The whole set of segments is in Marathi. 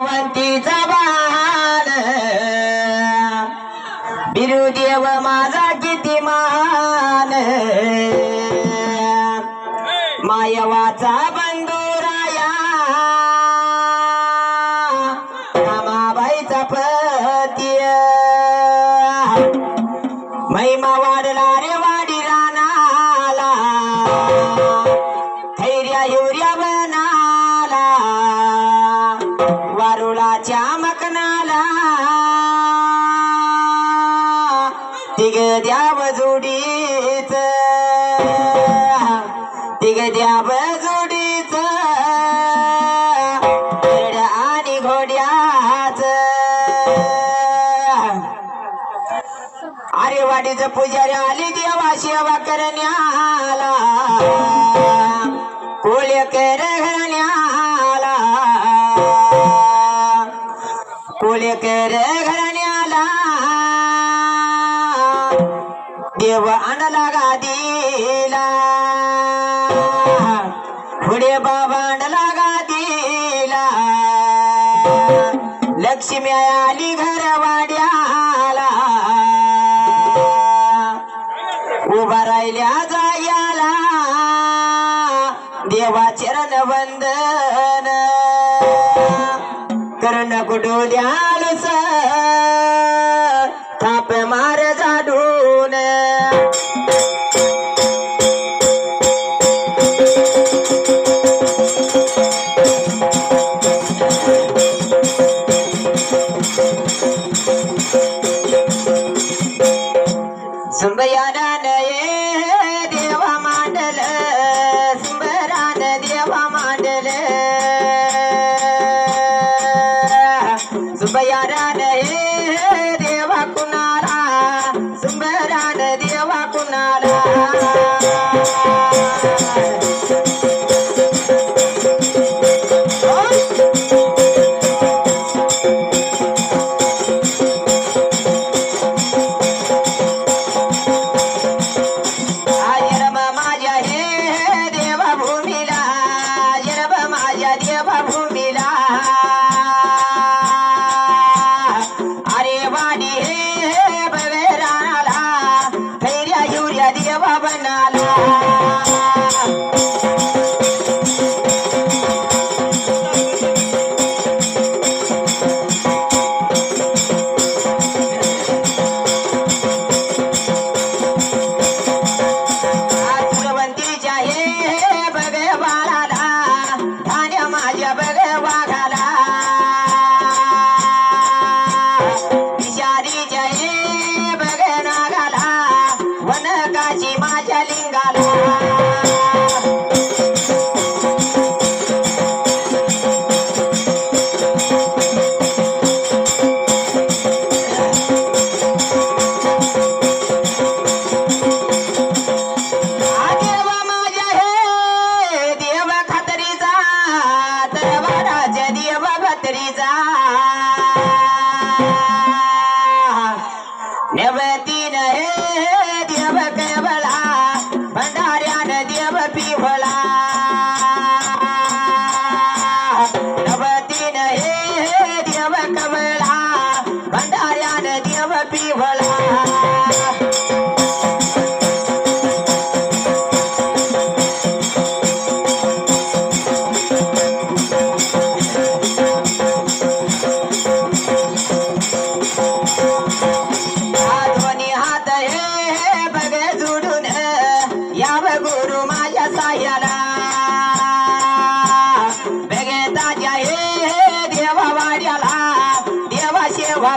वंतीचा बाल बिरुदेव माझा किती मान मायवाचा बंधुराया रामाबाईचा पती महिमा तिग द्याव जोडीच तिग द्याव जोडीच आणि घोड्याच. अरे वाडीच पुजारी आली देवा सेवा करण्याला. कोळ्य कर घराण्याला. कोळ्य कर घराण्याला. देव आणला गादीला पुढे बाबा आणला गादीला लक्ष्मी आली घरवाड्याला. उभा राहिल्या जायाला. देवा चरण वंदन. कर्ण द्या Yeah. la la. देव भत्रीचा देवा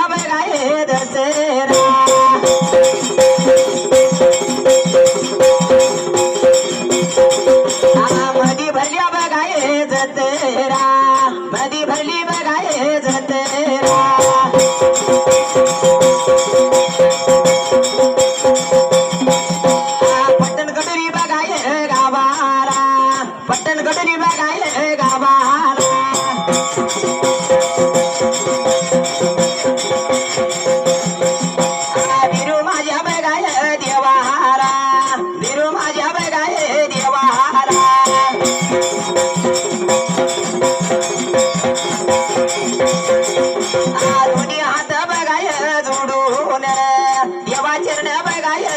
दिवाळी हा बघा चरण